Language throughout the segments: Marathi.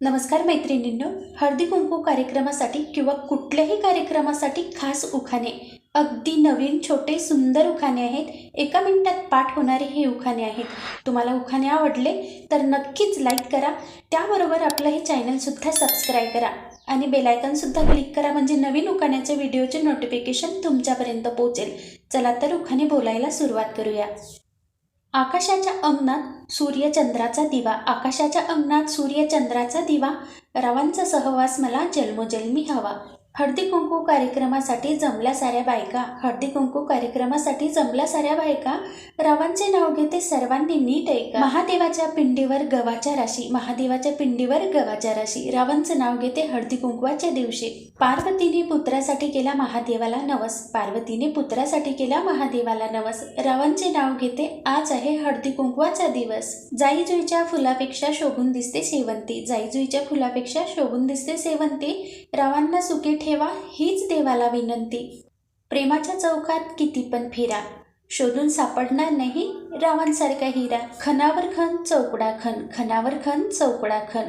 नमस्कार मैत्रिणींनो हळदी कुंकू कार्यक्रमासाठी किंवा कुठल्याही कार्यक्रमासाठी खास उखाणे. अगदी नवीन छोटे सुंदर उखाणे आहेत. एका मिनिटात पाठ होणारे हे उखाणे आहेत. तुम्हाला उखाणे आवडले तर नक्कीच लाईक करा. त्याबरोबर आपलं हे चॅनलसुद्धा सबस्क्राईब करा. आणि बेलायकनसुद्धा क्लिक करा म्हणजे नवीन उखाण्याच्या व्हिडिओचे नोटिफिकेशन तुमच्यापर्यंत पोहोचेल. चला तर उखाणे बोलायला सुरुवात करूया. आकाशाच्या अंगणात सूर्यचंद्राचा दिवा. आकाशाच्या अंगणात सूर्यचंद्राचा दिवा. रावांचा सहवास मला जन्मोजन्मी हवा. हळदी कुंकू कार्यक्रमासाठी जमल्या साऱ्या बायका हळदी कुंकू कार्यक्रमासाठी जमल्या साऱ्या बायका रावांचे नाव घेते सर्वांनी नीट ऐका. महादेवाच्या पिंडीवर गव्हाच्या राशी महादेवाच्या पिंडीवर गव्हाच्या राशी रावांचं नाव घेते हळदी कुंकवाच्या दिवशी. पार्वतीने पुत्रासाठी केला महादेवाला नवस पार्वतीने पुत्रासाठी केला महादेवाला नवस रावांचे नाव घेते आज आहे हळदी कुंकवाचा दिवस. जाई जुईच्या फुलापेक्षा शोभून दिसते शेवंती जाई जुईच्या फुलापेक्षा शोभून दिसते शेवंती रावांना सुखी ठेवा हीच देवाला विनंती. प्रेमाच्या चौकात किती पण फिरा. शोधून सापडणार नाही रावांसारखा हिरा. खणावर खण चौकडा खण खणावर खण चौकडा खण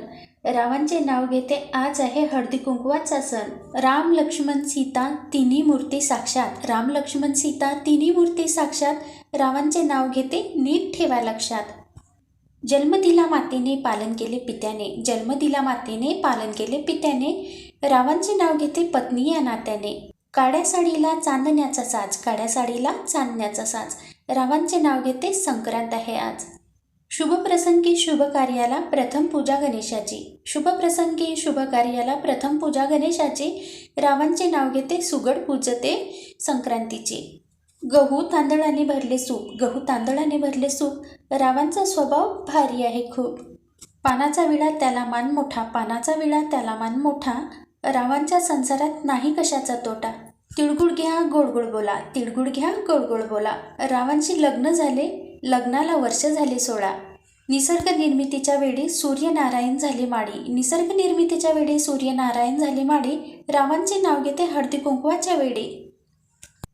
रावांचे नाव घेते आज आहे हळदी कुंकवाचा सण. राम लक्ष्मण सीता तिन्ही मूर्ती साक्षात. राम लक्ष्मण सीता तिन्ही मूर्ती साक्षात. रावांचे नाव घेते नीट ठेवा लक्षात. जन्म दिला मातेने पालन केले पित्याने. जन्मदिला मातेने पालन केले पित्याने. रावांचे नाव घेते पत्नी या नात्याने. काड्या साडीला चांदण्याचा साज काड्या साडीला चांदण्याचा साज. रावांचे नाव घेते संक्रांत आहे आज. शुभ प्रसंगी शुभ कार्याला प्रथम पूजा गणेशाची. शुभ प्रसंगी शुभ कार्याला प्रथम पूजा गणेशाची. रावांचे नाव घेते सुगड पूजते संक्रांतीची. गहू तांदळाने भरले सूप. गहू तांदळाने भरले सूप. रावांचा स्वभाव भारी आहे खूप. पानाचा विळा त्याला मान मोठा. पानाचा विळा त्याला मान मोठा. रावांच्या संसारात नाही कशाचा तोटा. तिळगुळ घ्या गोडगोड बोला. तिळगुळ घ्या गोडगोड बोला. रावांशी लग्न झाले लग्नाला वर्ष झाले सोळा. निसर्ग निर्मितीच्या वेळी सूर्यनारायण झाले माडी. निसर्ग निर्मितीच्या वेळी सूर्यनारायण झाले माडी. रावांचे नाव घेते हळदी कुंकवाच्या वेळी.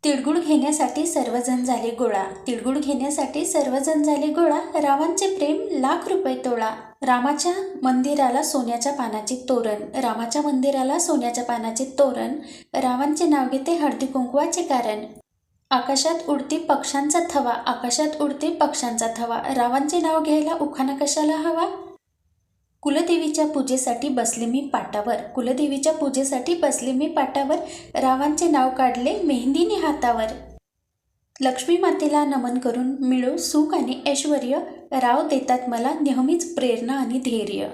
तिळगुळ घेण्यासाठी सर्वजण झाले गोळा. तिळगुळ घेण्यासाठी सर्वजण झाले गोळा. रावांचे प्रेम लाख रुपये तोळा. रामाच्या मंदिराला सोन्याच्या पानाचे तोरण. रामाच्या मंदिराला सोन्याच्या पानाचे तोरण. रावांचे नाव घेते हळदी कुंकवाचे कारण. आकाशात उडते पक्ष्यांचा थवा. आकाशात उडते पक्ष्यांचा थवा. रावांचे नाव घ्यायला उखाणा कशाला हवा? कुलदेवीच्या पूजेसाठी बसले मी पाटावर. कुलदेवीच्या पूजेसाठी बसले मी पाटावर. रावांचे नाव काढले मेहंदीने हातावर. लक्ष्मी मातेला नमन करून मिळो सुख आणि ऐश्वर राव देतात मला नेहमीच प्रेरणा आणि धैर्य.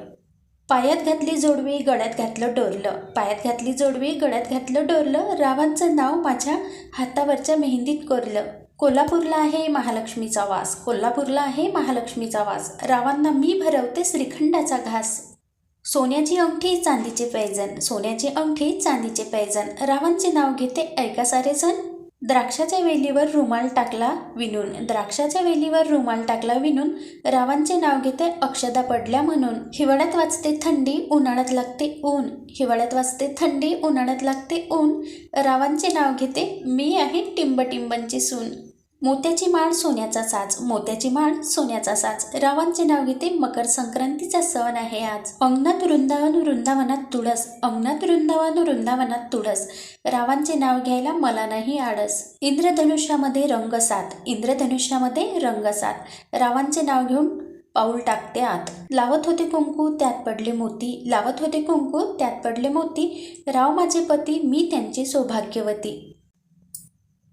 पायात घातली जोडवी गळ्यात घातलं डोरलं. पायात घातली जोडवी गळ्यात घातलं डोरलं. रावांचं नाव माझ्या हातावरच्या मेहंदीत कोरलं. कोल्हापूरला आहे महालक्ष्मीचा वास. कोल्हापूरला आहे महालक्ष्मीचा वास. रावांना मी भरवते श्रीखंडाचा घास. सोन्याची अंगठी चांदीचे पैजन सोन्याची अंगठी चांदीचे पैजन रावांचे नाव घेते ऐका सारे जण. द्राक्षाच्या वेलीवर रुमाल टाकला विणून द्राक्षाच्या वेलीवर रुमाल टाकला विणून रावांचे नाव घेते अक्षदा पडल्या म्हणून. हिवाळ्यात वाजते थंडी उन्हाळ्यात लागते ऊन. हिवाळ्यात वाजते थंडी उन्हाळ्यात लागते ऊन. रावांचे नाव घेते मी आहे टिंबटिंबांची सून. मोत्याची माळ सोन्याचा साज मोत्याची माळ सोन्याचा साज. रावांचे नाव घेते मकर संक्रांतीचा सण आहे आज. अंगणात वृंदावन वृंदावनात तुळस. अंगणात वृंदावन वृंदावनात तुळस. रावांचे नाव घ्यायला मला नाही आळस. इंद्रधनुष्यामध्ये रंग सात. इंद्रधनुष्यामध्ये रंग सात. रावांचे नाव घेऊन पाऊल टाकते आत. लावत होते कुंकू त्यात पडले मोती. लावत होते कुंकू त्यात पडले मोती. राव माझे पती मी त्यांची सौभाग्यवती.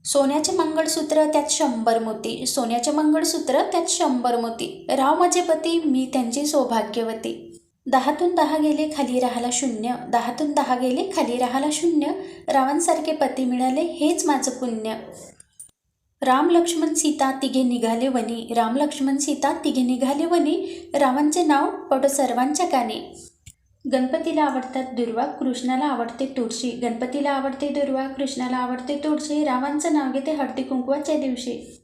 सोन्याचे मंगळसूत्र त्यात शंभर मोती. सोन्याचे मंगळसूत्र त्यात शंभर मोती. राव माझे पती मी त्यांची सौभाग्यवती. दहातून दहा गेले खाली राहाला शून्य. दहातून दहा गेले खाली राहाला शून्य. रावांसारखे पती मिळाले हेच माझं पुण्य. राम लक्ष्मण सीता तिघे निघाले वनी. राम लक्ष्मण सीता तिघे निघाले वनी. रावांचे नाव पडो सर्वांच्या काने. गणपतीला आवडतात दुर्वा कृष्णाला आवडते तुळशी. गणपतीला आवडते दुर्वा कृष्णाला आवडते तुळशी. रावांचं नाव घेते हळदी कुंकवाच्या दिवशी.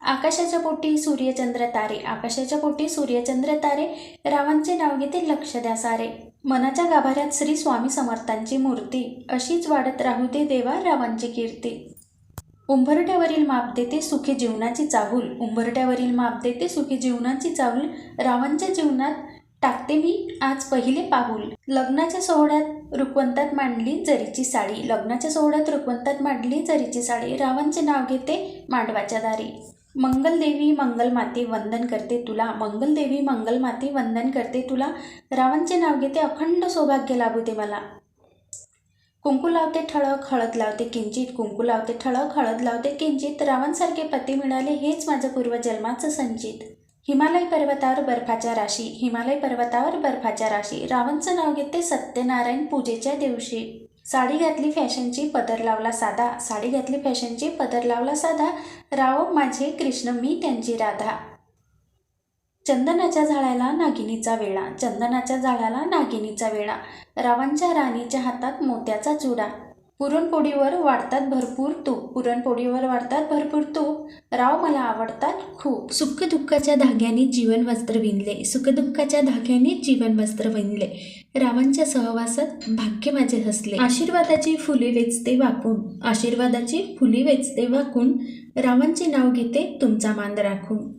आकाशाच्या पोटी सूर्यचंद्र तारे. आकाशाच्या पोटी सूर्यचंद्र तारे. रावांचे नाव घेते लक्ष द्या सारे. मनाच्या गाभाऱ्यात श्री स्वामी समर्थांची मूर्ती. अशीच वाढत राहू दे देवा रावांची कीर्ती. उंबरट्यावरील माप देते सुखी जीवनाची चाहूल. उंबरट्यावरील माप देते सुखी जीवनाची चाहूल. रावांच्या जीवनात टाकते मी आज पहिले पाऊल. लग्नाच्या सोहळ्यात रुक्वंतात मांडली जरीची साडी. लग्नाच्या सोहळ्यात रुक्वंतात मांडली जरीची साडी. रावांचे नाव घेते मांडवाच्या दारी. मंगलदेवी मंगलमाते वंदन करते तुला. मंगलदेवी मंगलमाते वंदन करते तुला. रावांचे नाव घेते अखंड सौभाग्य लाभू दे मला. कुंकू लावते ठळक हळद लावते किंचित. कुंकू लावते ठळक हळद लावते किंचित. रावांसारखे पती मिळाले हेच माझं पूर्वजन्माचं संचित. हिमालय पर्वतावर बर्फाच्या राशी हिमालय पर्वतावर बर्फाच्या राशी. रावणचं नाव घेते सत्यनारायण पूजेच्या दिवशी. साडी घातली फॅशनची पदर लावला साधा. साडी घातली फॅशनची पदर लावला साधा. राव माझे कृष्ण मी त्यांची राधा. चंदनाच्या झाडाला नागिनीचा वेळा. चंदनाच्या झाडाला नागिनीचा वेळा. रावांच्या राणीच्या हातात मोत्याचा चुडा. पुरणपोळीवर वाढतात भरपूर तूप. पुरणपोळीवर वाढतात भरपूर तूप. राव मला आवडतात खूप. सुखदुःखाच्या धाग्याने जीवन वस्त्र विणले. सुखदुःखाच्या धाग्याने जीवन वस्त्र विणले. रावांच्या सहवासात भाग्य माझे हसले. आशीर्वादाची फुले वेचते वाकून. आशीर्वादाची फुले वेचते वाकून. रावांचे नाव घेते तुमचा मान राखून.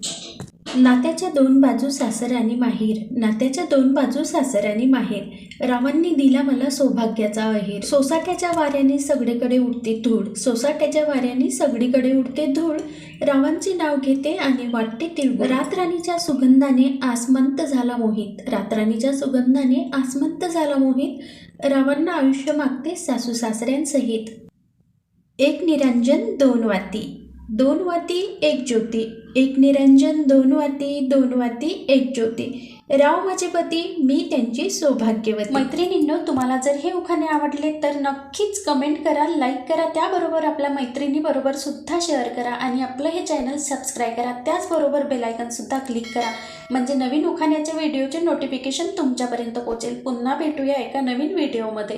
नात्याच्या दोन बाजू सासर आणि माहेर. नात्याच्या दोन बाजू सासर आणि माहेर. रावांनी दिला मला सौभाग्याचा अहेर. सोसाट्याच्या वाऱ्याने सगळीकडे उडते धूळ. सोसाट्याच्या वाऱ्याने सगळीकडे उडते धूळ. रावांचे नाव घेते आणि वाटते तिळगुळ. रातराणीच्या सुगंधाने आसमंत झाला मोहित. रातराणीच्या सुगंधाने आसमंत झाला मोहित. रावांना आयुष्य मागते सासू सासऱ्यांसहित. एक निरंजन दोन वाती. दोन वाती एक ज्योती एक निरंजन दोन वाती दोन वाती एक ज्योती. राव माझे पती मी त्यांची सौभाग्यवती. मैत्रिणींनो तुम्हाला जर हे उखाणे आवडले तर नक्कीच कमेंट करा लाईक करा त्याबरोबर आपल्या मैत्रिणीबरोबर सुद्धा शेअर करा आणि आपलं हे चॅनल सबस्क्राईब करा. त्याचबरोबर बेलायकनसुद्धा क्लिक करा. म्हणजे नवीन उखाण्याच्या व्हिडिओचे नोटिफिकेशन तुमच्यापर्यंत पोहोचेल. पुन्हा भेटूया एका नवीन व्हिडिओमध्ये